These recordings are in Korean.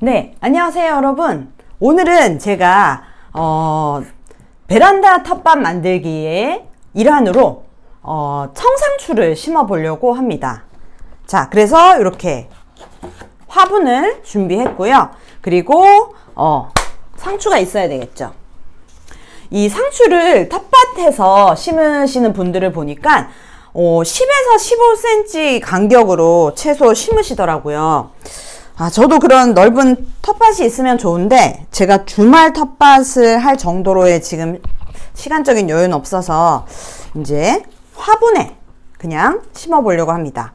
네, 안녕하세요, 여러분. 오늘은 제가, 어, 베란다 텃밭 만들기의 일환으로, 어, 청상추를 심어 보려고 합니다. 자, 그래서 이렇게 화분을 준비했고요. 그리고, 어, 상추가 있어야 되겠죠. 이 상추를 텃밭에서 심으시는 분들을 보니까, 어, 10에서 15cm 간격으로 채소 심으시더라고요. 아, 저도 그런 넓은 텃밭이 있으면 좋은데, 제가 주말 텃밭을 할 정도로의 지금 시간적인 여유는 없어서, 이제 화분에 그냥 심어 보려고 합니다.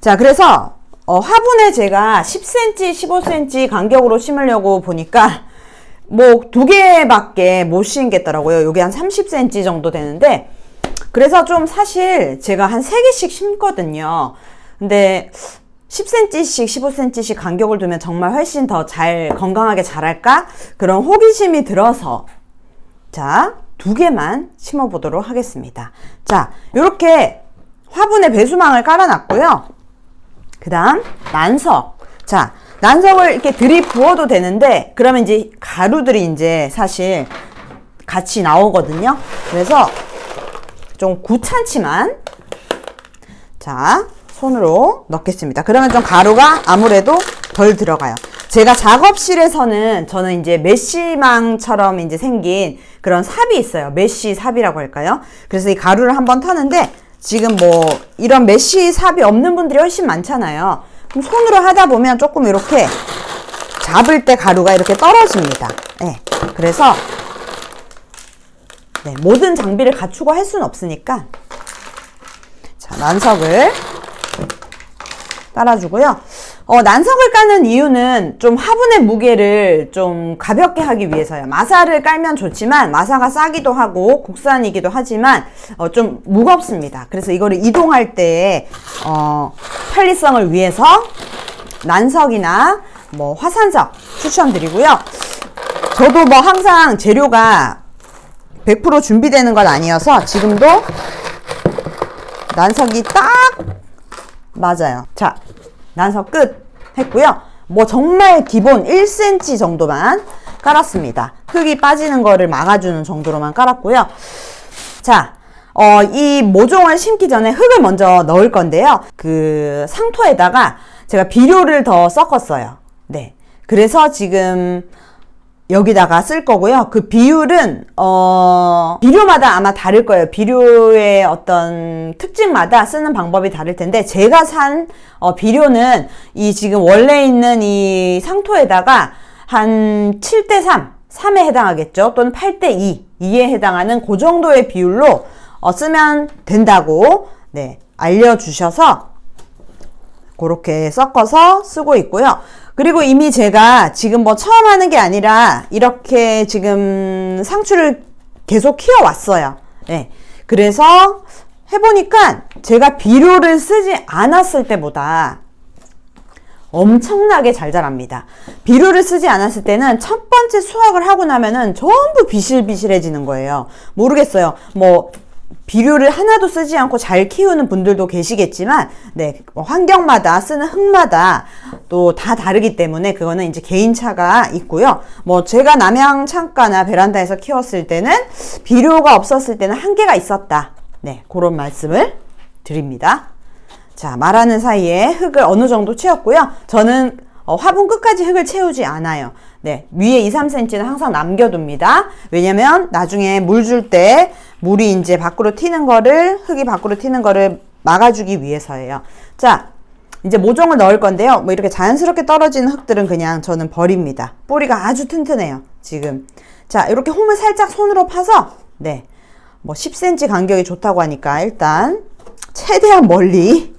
자, 그래서, 어, 화분에 제가 10cm, 15cm 간격으로 심으려고 보니까, 뭐, 두 개밖에 못 심겠더라고요. 요게 한 30cm 정도 되는데, 그래서 좀 사실 제가 한 세 개씩 심거든요. 근데 10cm씩, 15cm씩 간격을 두면 정말 훨씬 더 잘, 건강하게 자랄까? 그런 호기심이 들어서, 자, 두 개만 심어 보도록 하겠습니다. 자, 요렇게 화분에 배수망을 깔아놨고요. 그 다음, 난석. 자, 난석을 이렇게 들이부어도 되는데, 그러면 이제 가루들이 이제 사실 같이 나오거든요. 그래서 좀 귀찮지만, 자, 손으로 넣겠습니다. 그러면 좀 가루가 아무래도 덜 들어가요. 제가 작업실에서는 저는 이제 메쉬망처럼 이제 생긴 그런 삽이 있어요. 메쉬 삽이라고 할까요? 그래서 이 가루를 한번 터는데 지금 뭐 이런 메쉬 삽이 없는 분들이 훨씬 많잖아요. 그럼 손으로 하다 보면 조금 이렇게 잡을 때 가루가 이렇게 떨어집니다. 네. 그래서 네, 모든 장비를 갖추고 할 수는 없으니까 자, 난석을 깔아주고요. 어, 난석을 까는 이유는 좀 화분의 무게를 좀 가볍게 하기 위해서요. 마사를 깔면 좋지만 마사가 싸기도 하고 국산이기도 하지만 어, 좀 무겁습니다. 그래서 이거를 이동할 때 어, 편리성을 위해서 난석이나 뭐 화산석 추천드리고요. 저도 뭐 항상 재료가 100% 준비되는 건 아니어서 지금도 난석이 딱 맞아요. 자, 난석 끝 했고요. 뭐 정말 기본 1cm 정도만 깔았습니다. 흙이 빠지는 거를 막아주는 정도로만 깔았고요. 자, 어, 이 모종을 심기 전에 흙을 먼저 넣을 건데요. 그 상토에다가 제가 비료를 더 섞었어요. 네. 그래서 지금 여기다가 쓸 거고요. 그 비율은 어 비료마다 아마 다를 거예요. 비료의 어떤 특징마다 쓰는 방법이 다를 텐데 제가 산 어, 비료는 이 지금 원래 있는 이 상토에다가 한 7대 3, 3에 해당하겠죠. 또는 8대 2, 2에 해당하는 그 정도의 비율로 어, 쓰면 된다고 네, 알려 주셔서 그렇게 섞어서 쓰고 있고요. 그리고 이미 제가 지금 뭐 처음 하는 게 아니라 이렇게 지금 상추를 계속 키워왔어요. 네. 그래서 해보니까 제가 비료를 쓰지 않았을 때보다 엄청나게 잘 자랍니다. 비료를 쓰지 않았을 때는 첫 번째 수확을 하고 나면은 전부 비실비실해지는 거예요. 모르겠어요. 뭐 비료를 하나도 쓰지 않고 잘 키우는 분들도 계시겠지만, 네, 뭐 환경마다 쓰는 흙마다 또 다 다르기 때문에 그거는 이제 개인차가 있고요. 뭐 제가 남양 창가나 베란다에서 키웠을 때는 비료가 없었을 때는 한계가 있었다. 네, 그런 말씀을 드립니다. 자, 말하는 사이에 흙을 어느 정도 채웠고요. 저는 어, 화분 끝까지 흙을 채우지 않아요. 네, 위에 2, 3cm는 항상 남겨둡니다. 왜냐면 나중에 물 줄 때 물이 이제 밖으로 튀는 거를, 흙이 밖으로 튀는 거를 막아주기 위해서예요. 자, 이제 모종을 넣을 건데요. 뭐 이렇게 자연스럽게 떨어지는 흙들은 그냥 저는 버립니다. 뿌리가 아주 튼튼해요. 지금. 자, 이렇게 홈을 살짝 손으로 파서, 네. 뭐 10cm 간격이 좋다고 하니까 일단 최대한 멀리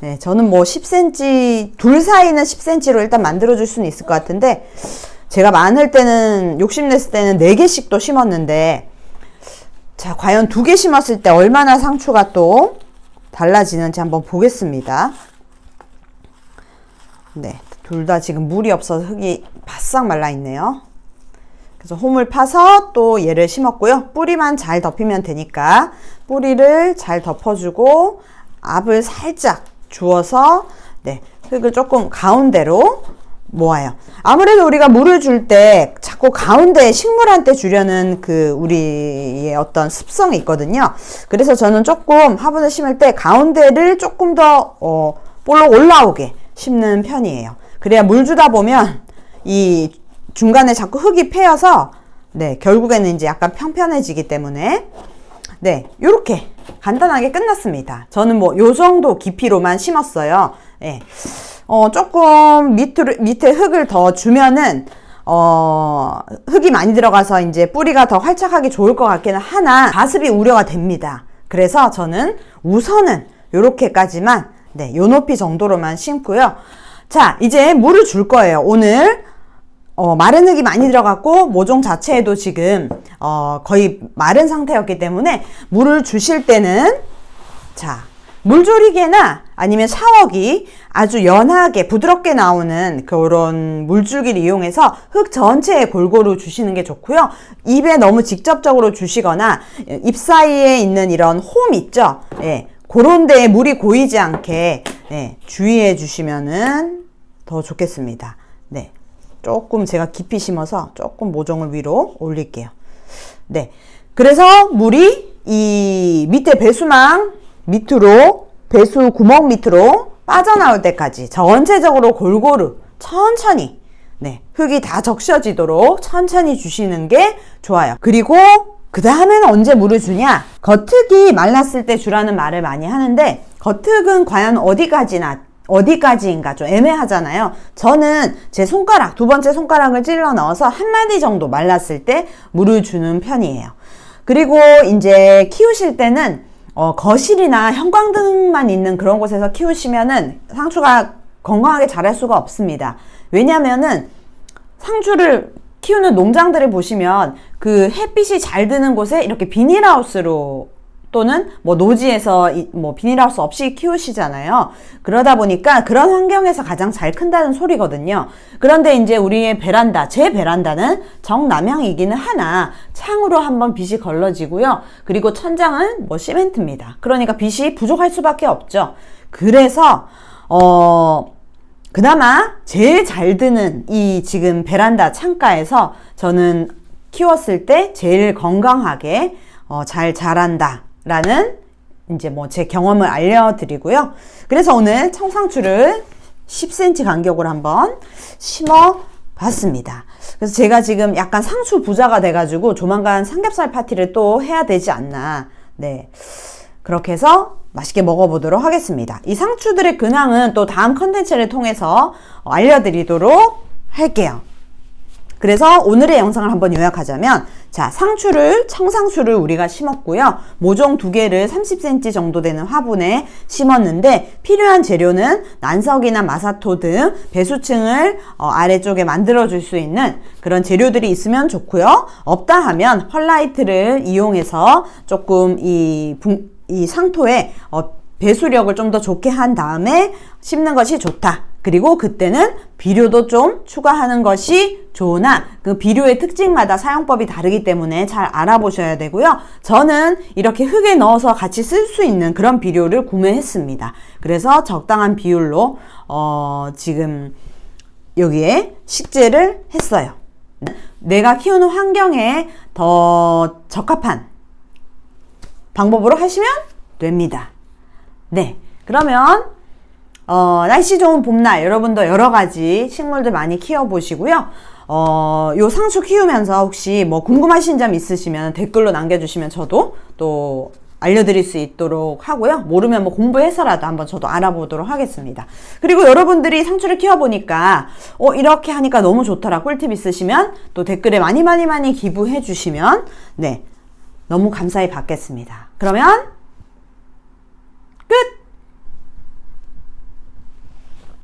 네, 저는 뭐 10cm, 둘 사이는 10cm로 일단 만들어 줄 수는 있을 것 같은데, 제가 많을 때는, 욕심냈을 때는 4개씩도 심었는데, 자, 과연 두 개 심었을 때 얼마나 상추가 또 달라지는지 한번 보겠습니다. 네, 둘 다 지금 물이 없어서 흙이 바싹 말라 있네요. 그래서 홈을 파서 또 얘를 심었고요. 뿌리만 잘 덮이면 되니까 뿌리를 잘 덮어주고 압을 살짝 주어서 네, 흙을 조금 가운데로 모아요. 아무래도 우리가 물을 줄 때 자꾸 가운데 식물한테 주려는 그 우리의 어떤 습성이 있거든요. 그래서 저는 조금 화분을 심을 때 가운데를 조금 더 어, 볼록 올라오게 심는 편이에요. 그래야 물 주다 보면 이 중간에 자꾸 흙이 패여서 네, 결국에는 이제 약간 평편해지기 때문에 네, 요렇게 간단하게 끝났습니다. 저는 뭐 요 정도 깊이로만 심었어요. 예. 어, 조금 밑으로, 밑에 흙을 더 주면은, 어, 흙이 많이 들어가서 이제 뿌리가 더 활착하기 좋을 것 같기는 하나, 가습이 우려가 됩니다. 그래서 저는 우선은 요렇게까지만, 네, 요 높이 정도로만 심고요. 자, 이제 물을 줄 거예요. 오늘, 어, 마른 흙이 많이 들어갔고 모종 자체에도 지금 어, 거의 마른 상태였기 때문에 물을 주실 때는 자 물조리개나 아니면 샤워기 아주 연하게 부드럽게 나오는 그런 물줄기를 이용해서 흙 전체에 골고루 주시는 게 좋고요. 입에 너무 직접적으로 주시거나 입 사이에 있는 이런 홈 있죠? 예. 그런 데에 물이 고이지 않게 예, 주의해 주시면은 더 좋겠습니다. 네. 조금 제가 깊이 심어서 조금 모종을 위로 올릴게요. 네. 그래서 물이 이 밑에 배수망 밑으로 배수 구멍 밑으로 빠져나올 때까지 전체적으로 골고루 천천히 네, 흙이 다 적셔지도록 천천히 주시는 게 좋아요. 그리고 그 다음에는 언제 물을 주냐? 겉흙이 말랐을 때 주라는 말을 많이 하는데 겉흙은 과연 어디까지나 어디까지인가 좀 애매하잖아요. 저는 제 손가락, 두 번째 손가락을 찔러 넣어서 한 마디 정도 말랐을 때 물을 주는 편이에요. 그리고 이제 키우실 때는 어, 거실이나 형광등만 있는 그런 곳에서 키우시면은 상추가 건강하게 자랄 수가 없습니다. 왜냐면은 상추를 키우는 농장들을 보시면 그 햇빛이 잘 드는 곳에 이렇게 비닐하우스로 또는 뭐 노지에서 이- 뭐 비닐하우스 없이 키우시잖아요. 그러다 보니까 그런 환경에서 가장 잘 큰다는 소리거든요. 그런데 이제 우리의 베란다, 제 베란다는 정남향이기는 하나 창으로 한번 빛이 걸러지고요. 그리고 천장은 뭐 시멘트입니다. 그러니까 빛이 부족할 수밖에 없죠. 그래서 어 그나마 제일 잘 드는 이 지금 베란다 창가에서 저는 키웠을 때 제일 건강하게 어, 잘 자란다. 라는 이제 뭐 제 경험을 알려드리고요. 그래서 오늘 청상추를 10cm 간격으로 한번 심어 봤습니다. 그래서 제가 지금 약간 상추 부자가 돼가지고 조만간 삼겹살 파티를 또 해야 되지 않나. 네. 그렇게 해서 맛있게 먹어보도록 하겠습니다. 이 상추들의 근황은 또 다음 컨텐츠를 통해서 어, 알려드리도록 할게요. 그래서 오늘의 영상을 한번 요약하자면 자 상추를 청상추를 우리가 심었고요 모종 두 개를 30cm 정도 되는 화분에 심었는데 필요한 재료는 난석이나 마사토 등 배수층을 어, 아래쪽에 만들어 줄 수 있는 그런 재료들이 있으면 좋고요 없다 하면 펄라이트를 이용해서 조금 이, 붕- 이 상토에 어, 배수력을 좀 더 좋게 한 다음에 심는 것이 좋다. 그리고 그때는 비료도 좀 추가하는 것이 좋으나 그 비료의 특징마다 사용법이 다르기 때문에 잘 알아보셔야 되고요. 저는 이렇게 흙에 넣어서 같이 쓸 수 있는 그런 비료를 구매했습니다. 그래서 적당한 비율로 어, 지금 여기에 식재를 했어요. 내가 키우는 환경에 더 적합한 방법으로 하시면 됩니다. 네. 그러면, 어, 날씨 좋은 봄날, 여러분도 여러 가지 식물들 많이 키워보시고요. 어, 요 상추 키우면서 혹시 뭐 궁금하신 점 있으시면 댓글로 남겨주시면 저도 또 알려드릴 수 있도록 하고요. 모르면 뭐 공부해서라도 한번 저도 알아보도록 하겠습니다. 그리고 여러분들이 상추를 키워보니까, 어, 이렇게 하니까 너무 좋더라. 꿀팁 있으시면 또 댓글에 많이 많이 많이 기부해 주시면, 네. 너무 감사히 받겠습니다. 그러면